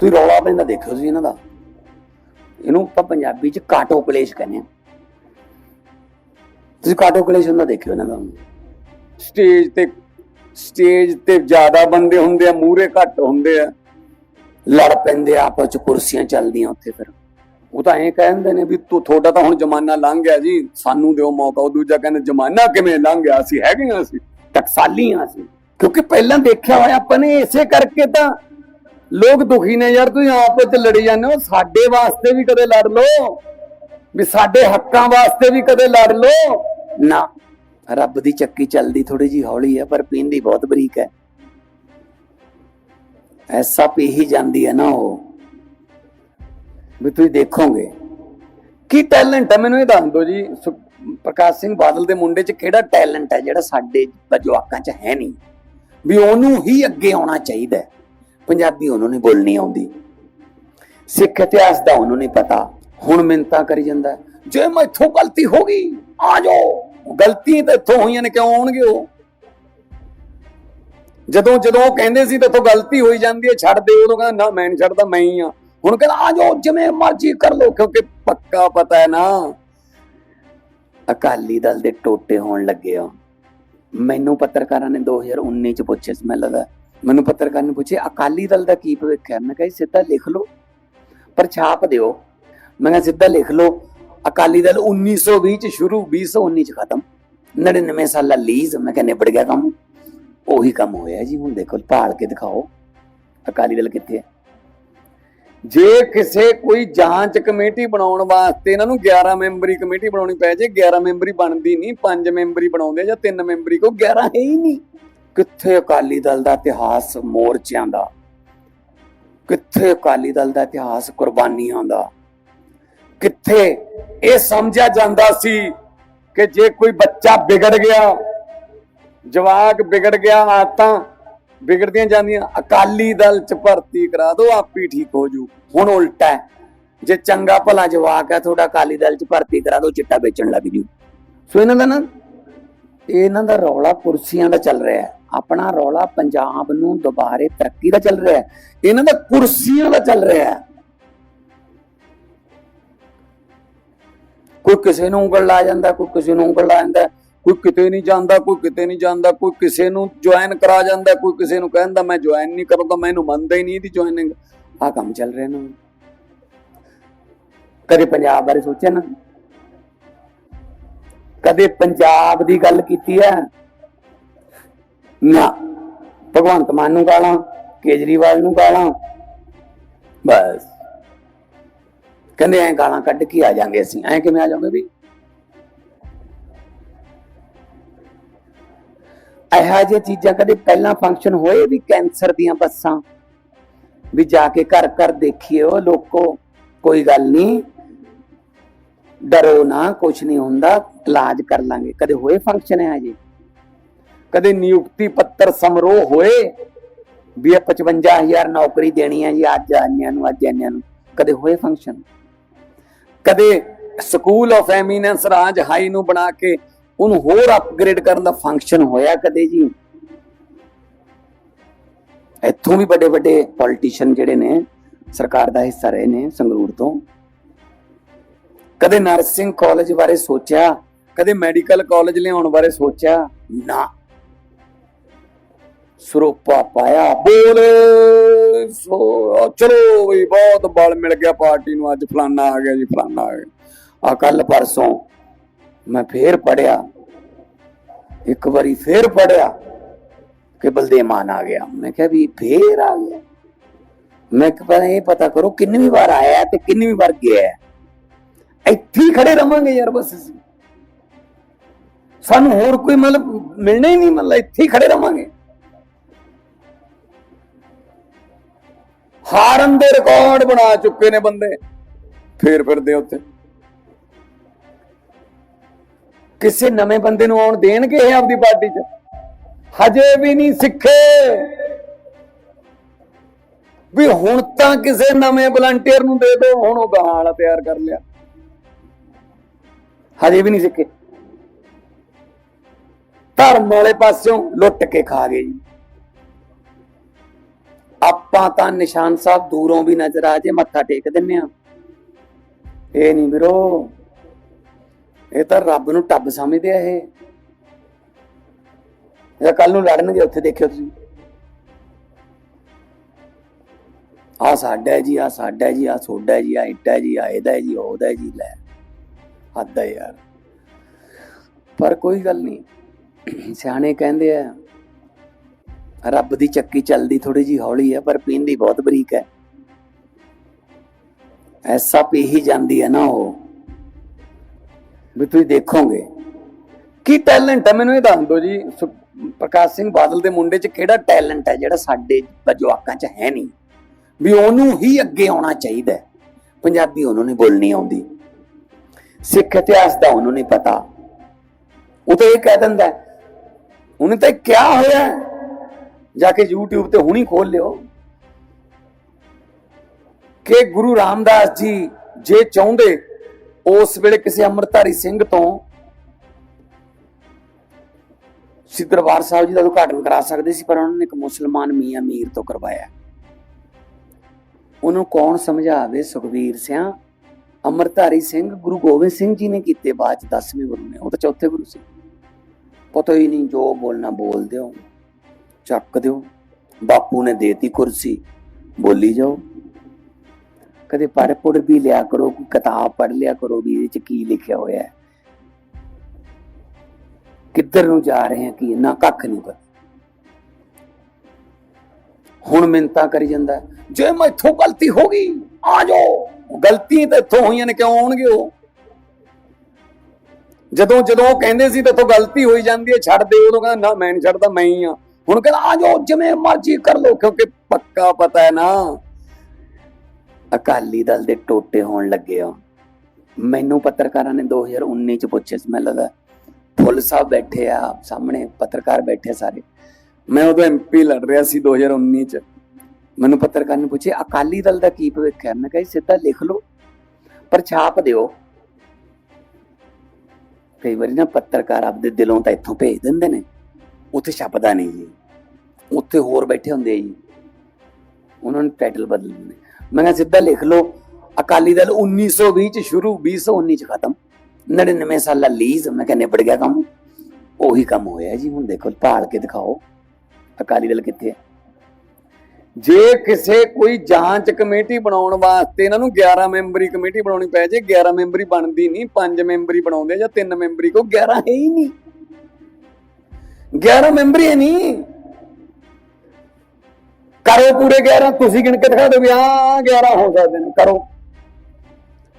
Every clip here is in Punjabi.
ਤੁਸੀਂ ਰੌਲਾ ਪੈਂਦਾ ਦੇਖਿਓ ਤੁਸੀਂ ਇਹਨਾਂ ਦਾ। ਇਹਨੂੰ ਆਪਾਂ ਪੰਜਾਬੀ ਚ ਕਾਟੋ ਕਲੇਸ਼ ਕਹਿੰਦੇ ਆ ਤੁਸੀਂ ਕਾਟੋ ਕਲੇਸ਼ ਹੁੰਦਾ ਦੇਖਿਓ ਇਹਨਾਂ ਦਾ। ਸਟੇਜ ਤੇ ਸਟੇਜ ਤੇ ਜ਼ਿਆਦਾ ਬੰਦੇ ਹੁੰਦੇ ਆ ਮੂਰੇ ਘੱਟ ਹੁੰਦੇ ਆ। ਲੜ ਪੈਂਦੇ ਆ ਆਪਸ ਚ ਕੁਰਸੀਆਂ ਚੱਲਦੀਆਂ ਉੱਥੇ ਫਿਰ। ਉਹ ਤਾਂ ਐਂ ਕਹਿੰਦੇ ਨੇ ਵੀ ਤੂੰ ਤੁਹਾਡਾ ਤਾਂ ਹੁਣ ਜ਼ਮਾਨਾ ਲੰਘ ਗਿਆ ਜੀ। ਸਾਨੂੰ ਦਿਓ ਮੌਕਾ ਉਹ ਦੂਜਾ ਕਹਿੰਦੇ ਜ਼ਮਾਨਾ ਕਿਵੇਂ ਲੰਘ ਗਿਆ? ਅਸੀਂ ਹੈਗੇ ਆ ਅਸੀਂ। ਟਕਸਾਲੀ ਆ ਅਸੀਂ। ਕਿਉਂਕਿ ਪਹਿਲਾਂ ਦੇਖਿਆ ਹੋਇਆ ਆਪਾਂ ਨੇ ਇਸੇ ਕਰਕੇ ਤਾਂ ਲੋਕ ਦੁਖੀ ਨੇ ਯਾਰ, ਤੁਸੀਂ ਆਪ ਚ ਲੜੀ ਜਾਂਦੇ ਹੋ। ਸਾਡੇ ਵਾਸਤੇ ਵੀ ਕਦੇ ਲੜ ਲਓ। ਵੀ ਸਾਡੇ ਹੱਕਾਂ ਵਾਸਤੇ ਵੀ ਕਦੇ ਲੜ ਲਓ। ਨਾ, ਰੱਬ ਦੀ ਚੱਕੀ ਚੱਲਦੀ ਥੋੜੀ ਜੀ ਹੌਲੀ ਹੈ, ਪਰ ਪੀਂਦੀ ਬਹੁਤ ਬਰੀਕ ਹੈ। ਐਸਾ ਪੀ ਹੀ ਜਾਂਦੀ ਹੈ ਨਾ ਉਹ। ਵੀ ਤੁਸੀਂ ਦੇਖੋਗੇ। ਕੀ ਟੈਲੈਂਟ ਹੈ? ਮੈਨੂੰ ਇਹ ਦੱਸ ਦਿਓ ਜੀ। ਸੁ- ਪ੍ਰਕਾਸ਼ ਸਿੰਘ ਬਾਦਲ ਦੇ ਮੁੰਡੇ 'ਚ ਕਿਹੜਾ ਟੈਲੈਂਟ ਹੈ ਜਿਹੜਾ ਸਾਡੇ ਜਵਾਕਾਂ 'ਚ ਹੈ ਨਹੀਂ? ਵੀ ਉਹਨੂੰ ਹੀ ਅੱਗੇ ਆਉਣਾ ਚਾਹੀਦਾ ਹੈ। ਪੰਜਾਬੀ ਉਹਨੂੰ ਨਹੀਂ ਬੋਲਣੀ ਆਉਂਦੀ। ਸਿੱਖ ਇਤਿਹਾਸ ਦਾ ਉਹਨੂੰ ਨਹੀਂ ਪਤਾ। ਹੁਣ ਮਿੰਤਾ ਕਰੀ ਜਾਂਦਾ। ਹੈ, ਜੇ ਮੈਥੋਂ ਗਲਤੀ ਹੋ ਗਈ ਆ ਜਾਓ। ਗਲਤੀ ਤਾਂ ਇੱਥੋਂ ਹੋਈਆਂ ਨੇ ਕਿਉਂ ਆਉਣਗੇ ਉਹ? ਜਦੋਂ ਜਦੋਂ ਉਹ ਕਹਿੰਦੇ ਸੀ ਤੇਥੋਂ ਗਲਤੀ ਹੋਈ ਜਾਂਦੀ ਹੈ ਛੱਡ ਦੇ ਉਦੋਂ ਕਹਿੰਦਾ ਨਾ ਮੈਂ ਨਹੀਂ ਛੱਡਦਾ ਮੈਂ ਹੀ ਆ ਹੁਣ ਕਹਿੰਦਾ ਆ ਜਾਓ ਜਿਵੇਂ ਮਰਜ਼ੀ ਕਰ ਲੋ ਕਿਉਂਕਿ ਪੱਕਾ ਪਤਾ ਹੈ ਨਾ। ਅਕਾਲੀ ਦਲ ਦੇ ਟੋਟੇ ਹੋਣ ਲੱਗੇ ਆ। ਮੈਨੂੰ ਪੱਤਰਕਾਰਾਂ ਨੇ 2019 ਚ ਪੁੱਛਿਆ ਸੀ ਮੈਨੂੰ ਲੱਗਦਾ। ਮੈਨੂੰ ਪੱਤਰਕਾਰ ਨੇ ਪੁੱਛਿਆ, ਅਕਾਲੀ ਦਲ ਦਾ ਕੀ ਭਵਿੱਖ ਹੈ? ਮੈਂ ਕਿਹਾ ਜੀ, ਸਿੱਧਾ ਲਿਖ ਲਓ, ਪਰ ਛਾਪ ਦਿਓ। ਮੈਂ ਕਿਹਾ, ਸਿੱਧਾ ਲਿਖ ਲਓ, ਅਕਾਲੀ ਦਲ 1920 ਚ ਸ਼ੁਰੂ 2019 ਚ ਖਤਮ 99 ਸਾਲਾ ਲੀਜ਼, ਮੈਂ ਕਿਹਾ ਨਿਬੜ ਗਿਆ ਕੰਮ। ਉਹੀ ਕੰਮ ਹੋਇਆ ਜੀ, ਹੁਣ ਦੇਖੋ, ਭਾਲ ਕੇ ਦਿਖਾਓ, ਅਕਾਲੀ ਦਲ ਕਿੱਥੇ ਹੈ। ਜੇ ਕਿਸੇ ਕੋਈ ਜਾਂਚ ਕਮੇਟੀ ਬਣਾਉਣ ਵਾਸਤੇ ਇਹਨਾਂ ਨੂੰ 11 ਮੈਂਬਰੀ ਕਮੇਟੀ ਬਣਾਉਣੀ ਪੈ ਜੇ 11 ਮੈਂਬਰੀ ਬਣਦੀ ਨਹੀਂ 5 ਮੈਂਬਰੀ ਬਣਾਉਂਦੇ ਜਾਂ 3 ਮੈਂਬਰੀ ਕੋ 11 ਹੈ ਹੀ ਨਹੀਂ। ਕਿੱਥੇ ਅਕਾਲੀ ਦਲ ਦਾ ਇਤਿਹਾਸ ਮੋਰਚਿਆਂ ਦਾ? ਕਿੱਥੇ ਅਕਾਲੀ ਦਲ ਦਾ ਇਤਿਹਾਸ ਕੁਰਬਾਨੀਆਂ ਦਾ? ਕਿੱਥੇ ਇਹ ਸਮਝਿਆ ਜਾਂਦਾ ਸੀ ਕਿ ਜੇ ਕੋਈ ਬੱਚਾ ਵਿਗੜ ਗਿਆ, ਜਵਾਕ ਵਿਗੜ ਗਿਆ ਆਤਾਂ ਵਿਗੜਦੀਆਂ ਜਾਂਦੀਆਂ, ਅਕਾਲੀ ਦਲ ਚ ਭਰਤੀ ਕਰਾ ਦਿਓ, ਆਪੀ ਠੀਕ ਹੋ ਜੂ। ਹੁਣ ਉਲਟਾ ਹੈ। ਜੇ ਚੰਗਾ ਭਲਾ ਜਵਾਕ ਹੈ, ਤੁਹਾਡਾ ਅਕਾਲੀ ਦਲ ਚ ਭਰਤੀ ਕਰਾ ਦਿਓ, ਚਿੱਟਾ ਵੇਚਣ ਲੱਗ ਜੂ। ਸੋ ਇਹਨਾਂ ਦਾ ਨਾ ਇਹਨਾਂ ਦਾ ਰੌਲਾ ਕੁਰਸੀਆਂ ਦਾ ਚੱਲ ਰਿਹਾ ਹੈ। ਆਪਣਾ ਰੌਲਾ ਪੰਜਾਬ ਨੂੰ ਦੁਬਾਰੇ ਤਰੱਕੀ ਦਾ ਚੱਲ ਰਿਹਾ ਹੈ। ਇਹਨਾਂ ਦਾ ਕੁਰਸੀਆਂ ਦਾ ਚੱਲ ਰਿਹਾ ਹੈ। ਕੋਈ ਕਿਸੇ ਨੂੰ ਉਂਗਲ ਲਾ ਜਾਂਦਾ, ਕੋਈ ਕਿਸੇ ਨੂੰ ਉਂਗਲ ਲਾ ਜਾਂਦਾ, ਕੋਈ ਕਿਤੇ ਨਹੀਂ ਜਾਂਦਾ, ਕੋਈ ਕਿਤੇ ਨਹੀਂ ਜਾਂਦਾ, ਕੋਈ ਕਿਸੇ ਨੂੰ ਜੁਆਇਨ ਕਰਾ ਜਾਂਦਾ, ਕੋਈ ਕਿਸੇ ਨੂੰ ਕਹਿੰਦਾ ਮੈਂ ਜੁਆਇਨ ਨਹੀਂ ਕਰੂੰਗਾ ਮੈਨੂੰ ਮੰਨਦਾ ਹੀ ਨਹੀਂ ਇਹਦੀ ਜੁਆਇਨਿੰਗ ਆ ਕੰਮ ਚੱਲ ਰਿਹਾ ਨਾ ਕਦੇ ਪੰਜਾਬ ਬਾਰੇ ਸੋਚਿਆ ਨਾ? ਕਦੇ ਪੰਜਾਬ ਦੀ ਗੱਲ ਕੀਤੀ ਹੈ? ਨਾ, ਭਗਵੰਤ ਮਾਨ ਨੂੰ ਗਾਲਾਂ, ਕੇਜਰੀਵਾਲ ਨੂੰ ਗਾਲਾਂ, ਬਸ। ਕਹਿੰਦੇ ਐ ਗਾਲਾਂ ਕੱਢ ਕੇ ਆ ਜਾਾਂਗੇ ਅਸੀਂ। ਐ ਕਿਵੇਂ ਆ ਜਾਵਾਂਗੇ ਵੀ? ਇਹੋ ਜਿਹੀਆਂ ਚੀਜ਼ਾਂ ਕਦੇ ਪਹਿਲਾਂ ਫੰਕਸ਼ਨ ਹੋਏ ਵੀ ਕੈਂਸਰ ਦੀਆਂ ਬੱਸਾਂ? ਵੀ ਜਾ ਕੇ ਘਰ ਘਰ ਦੇਖਿਓ ਲੋਕੋ, ਕੋਈ ਗੱਲ ਨਹੀਂ। ਡਰੋ ਨਾ ਕੁਝ ਨਹੀਂ ਹੁੰਦਾ, ਇਲਾਜ ਕਰ ਲਾਂਗੇ। ਕਦੇ ਹੋਏ ਫੰਕਸ਼ਨ ਹੈ ਜੀ ਕਦੇ ਨਿਯੁਕਤੀ ਪੱਤਰ ਸਮਾਰੋਹ ਹੋਏ ਵੀ ਇਹ 55000 ਨੌਕਰੀ ਦੇਣੀ ਹੈ ਜੀ, ਅੱਜ ਆਨਿਆਂ ਨੂੰ, ਅੱਜ ਆਨਿਆਂ ਨੂੰ। ਕਦੇ ਹੋਏ ਫੰਕਸ਼ਨ ਕਦੇ ਸਕੂਲ ਆਫ ਐਮੀਨੈਂਸ ਰਾਜ ਹਾਈ ਨੂੰ ਬਣਾ ਕੇ ਉਹਨੂੰ ਹੋਰ ਅਪਗ੍ਰੇਡ ਕਰਨ ਦਾ ਫੰਕਸ਼ਨ ਹੋਇਆ ਕਦੇ ਜੀ? ਇੱਥੋਂ ਵੀ ਵੱਡੇ ਵੱਡੇ ਪੋਲੀਟੀਸ਼ੀਅਨ ਜਿਹੜੇ ਨੇ, ਸਰਕਾਰ ਦਾ ਹਿੱਸਾ ਰਹੇ ਨੇ ਸੰਗਰੂਰ ਤੋਂ। ਕਦੇ ਨਰਸਿੰਗ ਕਾਲਜ ਬਾਰੇ ਸੋਚਿਆ, ਕਦੇ ਮੈਡੀਕਲ ਕਾਲਜ ਲਿਆਉਣ ਬਾਰੇ ਸੋਚਿਆ? ਨਾ। ਸਰੋਪਾ ਪਾਇਆ, ਬੋਲੇ, ਸੋ ਚਲੋ ਵੀ ਬਹੁਤ ਬਲ ਮਿਲ ਗਿਆ ਪਾਰਟੀ ਨੂੰ, ਅੱਜ ਫਲਾਨਾ ਆ ਗਿਆ ਜੀ, ਫਲਾਨਾ ਆ ਗਿਆ। ਆ ਕੱਲ ਪਰਸੋਂ ਮੈਂ ਫੇਰ ਪੜਿਆ ਇੱਕ ਵਾਰੀ ਫੇਰ ਪੜਿਆ ਕਿ ਬਲਦੇਵ ਮਾਨ ਆ ਗਿਆ। ਮੈਂ ਕਿਹਾ ਵੀ ਫੇਰ ਆ ਗਿਆ। ਮੈਂ ਕਿਹਾ ਇਹ ਪਤਾ ਕਰੋ ਕਿੰਨੀ ਵਾਰ ਆਇਆ ਤੇ ਕਿੰਨੀ ਵਾਰ ਗਿਆ। ਇੱਥੇ ਖੜੇ ਰਵਾਂਗੇ ਯਾਰ ਬਸ ਅਸੀਂ। ਸਾਨੂੰ ਹੋਰ ਕੋਈ ਮਤਲਬ ਮਿਲਣਾ ਹੀ ਨਹੀਂ, ਮਤਲਬ ਇੱਥੇ ਹੀ ਖੜੇ ਰਵਾਂਗੇ। ਹਾਰਨ ਦੇ ਰਿਕਾਰਡ ਬਣਾ ਚੁੱਕੇ ਨੇ ਬੰਦੇ। ਫੇਰ ਫਿਰਦੇ ਉੱਥੇ। ਕਿਸੇ ਨਵੇਂ ਬੰਦੇ ਨੂੰ ਆਉਣ ਦੇਣਗੇ ਇਹ ਆਪਦੀ ਪਾਰਟੀ 'ਚ? ਹਜੇ ਵੀ ਨਹੀਂ ਸਿੱਖੇ। ਵੀ ਹੁਣ ਤਾਂ ਕਿਸੇ ਨਵੇਂ ਵਲੰਟੀਅਰ ਨੂੰ ਦੇ ਦਿਓ ਹੁਣ ਉਹ ਗਾਹਾਂ ਤਿਆਰ ਕਰ ਲਿਆ। ਹਜੇ ਵੀ ਨਹੀਂ ਸਿੱਖੇ। ਧਰਮ ਵਾਲੇ ਪਾਸਿਓਂ ਲੁੱਟ ਕੇ ਖਾ ਗਏ ਜੀ। ਆਪਾਂ ਤਾਂ ਨਿਸ਼ਾਨ ਸਾਹਿਬ ਦੂਰੋਂ ਵੀ ਨਜ਼ਰ ਆ ਜੇ, ਮੱਥਾ ਟੇਕ ਦਿੰਨੇ ਆ। ਇਹ ਨਹੀਂ ਵੀਰੋ, ਇਹ ਤਾਂ ਰੱਬ ਨੂੰ ਟੱਬ ਸਮਝਦੇ ਆ ਇਹ। ਇਹ ਕੱਲ ਨੂੰ ਲੜਨਗੇ, ਉੱਥੇ ਦੇਖਿਓ ਤੁਸੀਂ। ਆ ਸਾਡਾ ਜੀ ਆ ਸਾਡਾ ਜੀ ਆ ਸੋਡਾ ਜੀ ਆ ਇੱਟਾ ਜੀ ਆ ਇਹਦਾ ਜੀ, ਉਹਦਾ ਜੀ, ਲੈ। ਹੱਦ ਹੈ ਯਾਰ। ਪਰ ਕੋਈ ਗੱਲ ਨਹੀਂ ਸਿਆਣੇ ਕਹਿੰਦੇ ਆ ਰੱਬ ਦੀ ਚੱਕੀ ਚੱਲਦੀ ਥੋੜੀ ਜੀ ਹੌਲੀ ਹੈ ਪਰ ਪੀਂਦੀ ਬਹੁਤ ਬਰੀਕ ਹੈ। ਐਸਾ ਪੀ ਹੀ ਜਾਂਦੀ ਹੈ ਨਾ ਉਹ ਵੀ ਤੁਸੀਂ ਦੇਖੋਗੇ। ਕੀ ਟੈਲੈਂਟ ਹੈ? ਮੈਨੂੰ ਇਹ ਦੱਸ ਦਿਓ ਜੀ ਪ੍ਰਕਾਸ਼ ਸਿੰਘ ਬਾਦਲ ਦੇ ਮੁੰਡੇ 'ਚ ਕਿਹੜਾ ਟੈਲੈਂਟ ਹੈ ਜਿਹੜਾ ਸਾਡੇ ਜਵਾਕਾਂ 'ਚ ਹੈ ਨਹੀਂ? ਵੀ ਉਹਨੂੰ ਹੀ ਅੱਗੇ ਆਉਣਾ ਚਾਹੀਦਾ ਹੈ। ਪੰਜਾਬੀ ਉਹਨੂੰ ਨਹੀਂ ਬੋਲਣੀ ਆਉਂਦੀ। ਸਿੱਖ ਇਤਿਹਾਸ ਦਾ ਉਹਨੂੰ ਨਹੀਂ ਪਤਾ। ਉਹ ਤਾਂ ਇਹ ਕਹਿ ਦਿੰਦਾ ਹੈ, ਉਹਨੇ ਤਾਂ ਕਿਹਾ ਹੋਇਆ ਜਾ ਕੇ YouTube ਤੇ ਹੁਣੀ ਖੋਲ ਲਿਓ। ਕਿ ਗੁਰੂ ਰਾਮਦਾਸ ਜੀ ਜੇ ਚਾਹੁੰਦੇ ਉਸ ਵੇਲੇ ਕਿਸੇ ਅੰਮ੍ਰਿਤਧਾਰੀ ਸਿੰਘ ਤੋਂ ਸ੍ਰੀ ਦਰਬਾਰ ਸਾਹਿਬ ਜੀ ਦਾ ਉਦਘਾਟਨ ਕਰਾ ਸਕਦੇ ਸੀ, ਪਰ ਉਹਨਾਂ ਨੇ ਇੱਕ ਮੁਸਲਮਾਨ ਮੀਆਂ ਮੀਰ ਤੋਂ ਕਰਵਾਇਆ। ਉਹਨੂੰ ਕੌਣ ਸਮਝਾਵੇ ਸੁਖਵੀਰ ਸਿਆ? ਅੰਮ੍ਰਿਤਧਾਰੀ ਸਿੰਘ ਗੁਰੂ ਗੋਬਿੰਦ ਸਿੰਘ ਜੀ ਨੇ ਕੀਤੇ ਬਾਅਦ ਚ 10ਵੇਂ ਗੁਰੂ ਨੇ। ਉਹ ਤਾਂ ਚੌਥੇ ਗੁਰੂ ਸੀ। ਪਤਾ ਹੀ ਨਹੀਂ ਜੋ ਬੋਲਣਾ ਬੋਲਦੇ ਹੋ ਚੱਕ ਦਿਓ ਬਾਪੂ ਨੇ ਦੇਤੀ ਕੁਰਸੀ। ਬੋਲੀ ਜਾਓ। ਕਦੇ ਪੜ੍ਹ ਪੁੜ ਵੀ ਲਿਆ ਕਰੋ ਕੋਈ ਕਿਤਾਬ ਪੜ੍ਹ ਲਿਆ ਕਰੋ ਵੀ ਇਹਦੇ ਚ ਕੀ ਲਿਖਿਆ ਹੋਇਆ ਹੈ। ਕਿੱਧਰ ਨੂੰ ਜਾ ਰਹੇ ਹਾਂ ਕੀ ਨਾ ਕੱਖ ਨਹੀਂ ਪਤਾ। ਹੁਣ ਮਿੰਤਾ ਕਰੀ ਜਾਂਦਾ ਹੈ, ਜੇ ਮੈਥੋਂ ਗਲਤੀ ਹੋ ਗਈ ਆ ਜਾਓ। ਗਲਤੀ ਤਾਂ ਇੱਥੋਂ ਹੋਈਆਂ ਨੇ ਕਿਉਂ ਆਉਣਗੇ ਉਹ? ਜਦੋਂ ਜਦੋਂ ਉਹ ਕਹਿੰਦੇ ਸੀ ਤੇ ਤੋਂ ਗਲਤੀ ਹੋਈ ਜਾਂਦੀ ਹੈ ਛੱਡ ਦੇ ਉਦੋਂ ਕਹਿੰਦਾ ਨਾ ਮੈਂ ਨਹੀਂ ਛੱਡਦਾ ਮੈਂ ਹੀ ਆ ਹੁਣ ਕਹਿੰਦਾ, ਆ ਜਾਓ, ਜਿਵੇਂ ਮਰਜ਼ੀ ਕਰ ਲਓ, ਕਿਉਂਕਿ ਪੱਕਾ ਪਤਾ ਹੈ ਨਾ, ਅਕਾਲੀ ਦਲ ਦੇ ਟੋਟੇ ਹੋਣ ਲੱਗੇ ਆ। ਮੈਨੂੰ ਪੱਤਰਕਾਰਾਂ ਨੇ 2019 ਚ ਪੁੱਛਿਆ ਸੀ, ਮੈਨੂੰ ਲੱਗਾ ਫੁੱਲ ਸਾਹਿਬ ਬੈਠੇ ਆ ਸਾਹਮਣੇ ਪੱਤਰਕਾਰ ਬੈਠੇ ਸਾਰੇ। ਮੈਂ ਉਦੋਂ ਐਮਪੀ ਲੜ ਰਿਹਾ ਸੀ 2019 ਚ। ਮੈਨੂੰ ਪੱਤਰਕਾਰ ਨੇ ਪੁੱਛਿਆ, ਅਕਾਲੀ ਦਲ ਦਾ ਕੀ ਭਵਿੱਖ ਹੈ? ਮੈਂ ਕਿਹਾ ਸਿੱਧਾ ਲਿਖ ਲਓ, ਪਰ ਛਾਪ ਦਿਓ। ਕਈ ਵਾਰੀ ਨਾ ਪੱਤਰਕਾਰ ਆਪਦੇ ਦਿਲੋਂ ਤਾਂ ਇੱਥੋਂ ਭੇਜ ਦਿੰਦੇ ਨੇ, ਉੱਥੇ ਛਪਦਾ ਨਹੀਂ ਜੀ। ਉੱਥੇ ਹੋਰ ਬੈਠੇ ਹੁੰਦੇ ਜੀ। ਉਹਨਾਂ ਨੇ ਟਾਈਟਲ ਬਦਲ ਦਿੰਦੇ ਮੈਂ ਕਿਹਾ ਸਿੱਧਾ ਲਿਖ ਲਓ, ਅਕਾਲੀ ਦਲ 1920 ਚ ਸ਼ੁਰੂ 2019 ਚ ਖਤਮ। 99 ਸਾਲਾ ਲੀਜ਼ ਮੈਂ ਕਿਹਾ ਨਿਬੜ ਗਿਆ ਕੰਮ। ਉਹੀ ਕੰਮ ਹੋਇਆ ਜੀ, ਹੁਣ ਦੇਖੋ, ਭਾਲ ਕੇ ਦਿਖਾਓ, ਅਕਾਲੀ ਦਲ ਕਿੱਥੇ ਹੈ ਜੇ ਕਿਸੇ ਕੋਈ ਜਾਂਚ ਕਮੇਟੀ ਬਣਾਉਣ ਵਾਸਤੇ, ਇਹਨਾਂ ਨੂੰ 11 ਮੈਂਬਰੀ ਕਮੇਟੀ ਬਣਾਉਣੀ ਪੈ ਜੇ 11 ਮੈਂਬਰੀ ਬਣਦੀ ਨਹੀਂ 5 ਮੈਂਬਰੀ ਬਣਾਉਂਦੇ ਜਾਂ 3 ਮੈਂਬਰੀ ਕੋ 11 ਹੈ ਹੀ ਨਹੀਂ। 11 ਮੈਂਬਰੀ ਹੈ ਨਹੀਂ। ਕਰੋ ਪੂਰੇ 11 ਤੁਸੀਂ ਗਿਣ ਕੇ ਦਿਖਾ ਦਿਓ ਵੀ ਆ 11 ਹੋ ਸਕਦੇ ਨੇ, ਕਰੋ।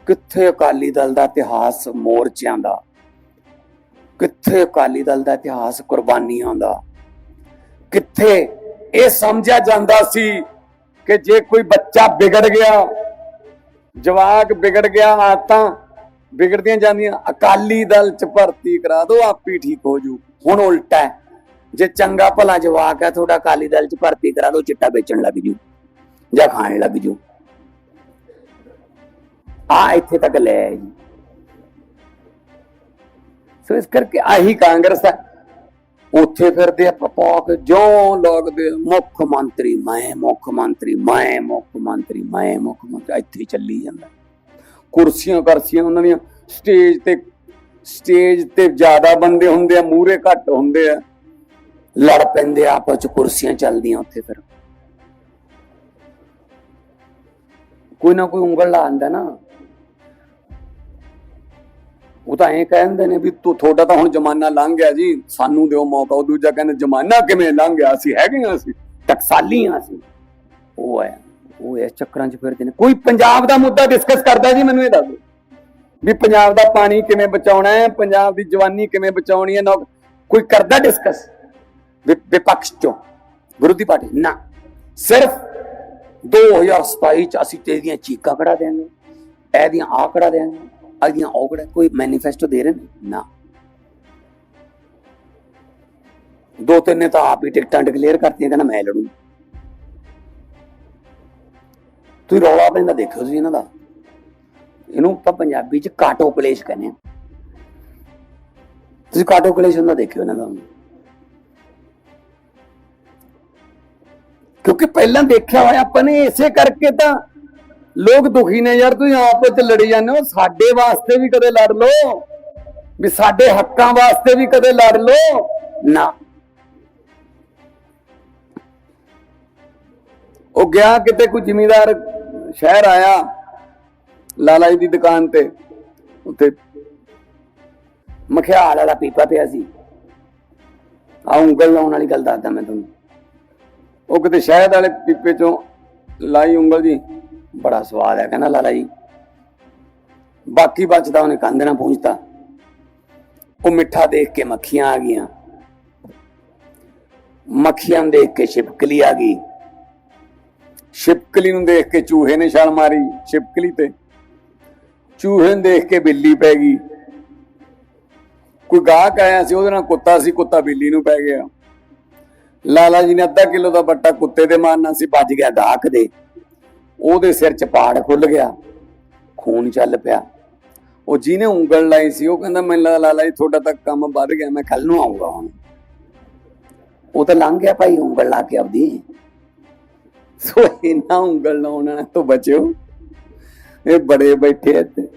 ਕਿੱਥੇ ਅਕਾਲੀ ਦਲ ਦਾ ਇਤਿਹਾਸ ਮੋਰਚਿਆਂ ਦਾ? ਕਿੱਥੇ ਅਕਾਲੀ ਦਲ ਦਾ ਇਤਿਹਾਸ ਕੁਰਬਾਨੀਆਂ ਦਾ? ਕਿੱਥੇ ਇਹ ਸਮਝਿਆ ਜਾਂਦਾ ਸੀ ਕਿ ਜੇ ਕੋਈ ਬੱਚਾ ਵਿਗੜ ਗਿਆ, ਜਵਾਕ ਵਿਗੜ ਗਿਆ ਆਤਾਂ ਵਿਗੜਦੀਆਂ ਜਾਂਦੀਆਂ, ਅਕਾਲੀ ਦਲ ਚ ਭਰਤੀ ਕਰਾ ਦਿਓ, ਆਪੀ ਠੀਕ ਹੋ ਜੂ। ਹੁਣ ਉਲਟਾ ਹੈ। ਜੇ ਚੰਗਾ ਭਲਾ ਜਵਾਕ ਹੈ, ਤੁਹਾਡਾ ਅਕਾਲੀ ਦਲ ਚ ਭਰਤੀ ਕਰਾ ਦਿਓ ਚਿੱਟਾ ਵੇਚਣ ਲੱਗ ਜੂ ਜਾਂ ਖਾਣ ਲੱਗ ਜੂ। ਆ ਇੱਥੇ ਤੱਕ ਲੈ ਜੀ। ਸੋ ਇਸ ਕਰਕੇ ਆਹੀ ਕਾਂਗਰਸ ਹੈ। ਉੱਥੇ ਫਿਰਦੇ ਆ ਪਪਾਕ, ਜੋ ਲੱਗਦੇ ਮੁੱਖ ਮੰਤਰੀ, ਮੈਂ ਮੁੱਖ ਮੰਤਰੀ, ਮੈਂ ਮੁੱਖ ਮੰਤਰੀ, ਮੈਂ ਮੁੱਖ ਮੰਤਰੀ, ਇੱਥੇ ਚੱਲੀ ਜਾਂਦਾ। ਕੁਰਸੀਆਂ ਕਰਸੀਆਂ ਉਹਨਾਂ ਦੀਆਂ, ਸਟੇਜ ਤੇ ਸਟੇਜ ਤੇ ਜ਼ਿਆਦਾ ਬੰਦੇ ਹੁੰਦੇ ਆ ਮੂਰੇ ਘੱਟ ਹੁੰਦੇ ਆ। ਲੜ ਪੈਂਦੇ ਆਪਸ ਚ ਕੁਰਸੀਆਂ ਚੱਲਦੀਆਂ ਉੱਥੇ ਫਿਰ। ਕੋਈ ਨਾ ਕੋਈ ਉਂਗਲ ਲਾ ਆਂਦਾ ਨਾ। ਉਹ ਤਾਂ ਐਂ ਕਹਿੰਦੇ ਨੇ ਵੀ ਤੂੰ, ਤੁਹਾਡਾ ਤਾਂ ਹੁਣ ਜ਼ਮਾਨਾ ਲੰਘ ਗਿਆ ਜੀ। ਸਾਨੂੰ ਦਿਓ ਮੌਕਾ। ਉਹ ਦੂਜਾ ਕਹਿੰਦੇ, ਜ਼ਮਾਨਾ ਕਿਵੇਂ ਲੰਘ ਗਿਆ? ਅਸੀਂ ਹੈਗੇ ਆ ਅਸੀਂ। ਟਕਸਾਲੀ ਆ ਅਸੀਂ। ਉਹ ਹੈ ਉਹ ਇਸ ਚੱਕਰਾਂ 'ਚ ਫਿਰਦੇ ਨੇ। ਕੋਈ ਪੰਜਾਬ ਦਾ ਮੁੱਦਾ ਡਿਸਕਸ ਕਰਦਾ ਜੀ ਮੈਨੂੰ ਇਹ ਦੱਸੋ ਵੀ ਪੰਜਾਬ ਦਾ ਪਾਣੀ ਕਿਵੇਂ ਬਚਾਉਣਾ ਹੈ? ਪੰਜਾਬ ਦੀ ਜਵਾਨੀ ਕਿਵੇਂ ਬਚਾਉਣੀ ਹੈ? ਕੋਈ ਕਰਦਾ ਡਿਸਕਸ ਵਿਪਕਸ਼ ਚੋਂ ਵਿਰੋਧੀ ਪਾਰਟੀ। ਨਾ। ਸਿਰਫ 2027 ਚ ਅਸੀਂ ਤੇਰੀਆਂ ਚੀਕਾਂ ਕਢਾ ਦੇਾਂਗੇ ਇਹਦੀਆਂ ਆ ਕਢਾ ਦੇਾਂਗੇ ਇਹਦੀਆਂ ਉਹ ਕੋਈ ਮੈਨੀਫੈਸਟੋ ਦੇ ਰਹੇ ਨੇ? ਨਾ। ਦੋ ਤਿੰਨ ਨੇ ਤਾਂ ਆਪ ਹੀ ਟਿਕਟਾਂ ਡਿਕਲੇਅਰ ਕਰਤੀਆਂ, ਕਹਿੰਦਾ ਮੈਂ ਲੜੂ। ਤੁਸੀਂ ਰੌਲਾ ਪੈਂਦਾ ਦੇਖਿਓ ਤੁਸੀਂ ਇਹਨਾਂ ਦਾ। ਇਹਨੂੰ ਆਪਾਂ ਪੰਜਾਬੀ ਚ ਕਾਟੋ ਕਲੇਸ਼ ਕਹਿੰਦੇ ਆ ਤੁਸੀਂ ਕਾਟੋ ਕਲੇਸ਼ ਹੁੰਦਾ ਦੇਖਿਓ ਇਹਨਾਂ ਦਾ। ਕਿਉਂਕਿ ਪਹਿਲਾਂ ਦੇਖਿਆ ਹੋਇਆ ਆਪਾਂ ਨੇ, ਇਸੇ ਕਰਕੇ ਤਾਂ ਲੋਕ ਦੁਖੀ ਨੇ ਯਾਰ, ਤੁਸੀਂ ਆਪਸ ਵਿੱਚ ਲੜੀ ਜਾਂਦੇ ਹੋ, ਸਾਡੇ ਵਾਸਤੇ ਵੀ ਕਦੇ ਲੜ ਲਓ, ਵੀ ਸਾਡੇ ਹੱਕਾਂ ਵਾਸਤੇ ਵੀ ਕਦੇ ਲੜ ਲਓ, ਨਾ। ਉਹ ਗਿਆ ਕਿਤੇ ਕੋਈ ਜ਼ਿਮੀਦਾਰ ਸ਼ਹਿਰ ਆਇਆ ਲਾਲਾ ਜੀ ਦੀ ਦੁਕਾਨ ਤੇ, ਉੱਥੇ ਮਖਿਆਲ ਵਾਲਾ ਪੀਪਾ ਪਿਆ ਸੀ। ਆ ਉਂਗਲ ਲਾਉਣ ਵਾਲੀ ਗੱਲ ਦੱਸਦਾ ਮੈਂ ਤੁਹਾਨੂੰ। ਉਹ ਕਿਤੇ ਸ਼ਹਿਦ ਵਾਲੇ ਪੀਪੇ ਚੋਂ ਲਾਈ ਉਂਗਲ ਜੀ, ਬੜਾ ਸਵਾਦ ਹੈ ਕਹਿੰਦਾ ਲਾਲਾ ਜੀ। ਬਾਕੀ ਬਚਦਾ ਉਹਨੇ ਕੰਧ ਨਾਲ ਪਹੁੰਚਤਾ ਉਹ ਮਿੱਠਾ ਦੇਖ ਕੇ ਮੱਖੀਆਂ ਆ ਗਈਆਂ। ਮੱਖੀਆਂ ਨੂੰ ਦੇਖ ਕੇ ਛਿਪਕਲੀ ਆ ਗਈ। ਛਿਪਕਲੀ ਨੂੰ ਦੇਖ ਕੇ ਚੂਹੇ ਨੇ ਛਾਲ ਮਾਰੀ ਛਿਪਕਲੀ ਤੇ। ਚੂਹੇ ਨੂੰ ਦੇਖ ਕੇ ਬਿੱਲੀ ਪੈ ਗਈ। ਕੋਈ ਗਾਹਕ ਆਇਆ ਸੀ, ਉਹਦੇ ਨਾਲ ਕੁੱਤਾ ਸੀ, ਕੁੱਤਾ ਬਿੱਲੀ ਨੂੰ ਪੈ ਗਿਆ। ਲਾਲਾ ਜੀ ਨੇ ਅੱਧਾ ਕਿਲੋ ਦਾ ਬੱਟਾ ਕੁੱਤੇ ਦੇ ਮਾਰਨਾ ਸੀ, ਵੱਜ ਗਿਆ ਗਾਹਕ ਦੇ। ਉਹਦੇ ਸਿਰ 'ਚ ਪਾੜ ਖੁੱਲ ਗਿਆ। ਖੂਨ ਚੱਲ ਪਿਆ। ਉਹ ਜਿਹਨੇ ਉਂਗਲ ਲਾਈ ਸੀ, ਉਹ ਕਹਿੰਦਾ ਮੈਨੂੰ ਲਾਲਾ ਜੀ, ਤੁਹਾਡਾ ਤਾਂ ਕੰਮ ਵੱਧ ਗਿਆ, ਮੈਂ ਕੱਲ ਨੂੰ ਆਉਂਗਾ ਹੁਣ। ਉਹ ਤਾਂ ਲੰਘ ਗਿਆ ਭਾਈ, ਉਂਗਲ ਲਾ ਕੇ ਆਪਦੀ। ਸੋ ਇਹਨਾਂ ਉਂਗਲ ਲਾਉਣ ਤੋਂ ਬਚਿਓ ਇਹ ਬੜੇ ਬੈਠੇ ਇੱਥੇ।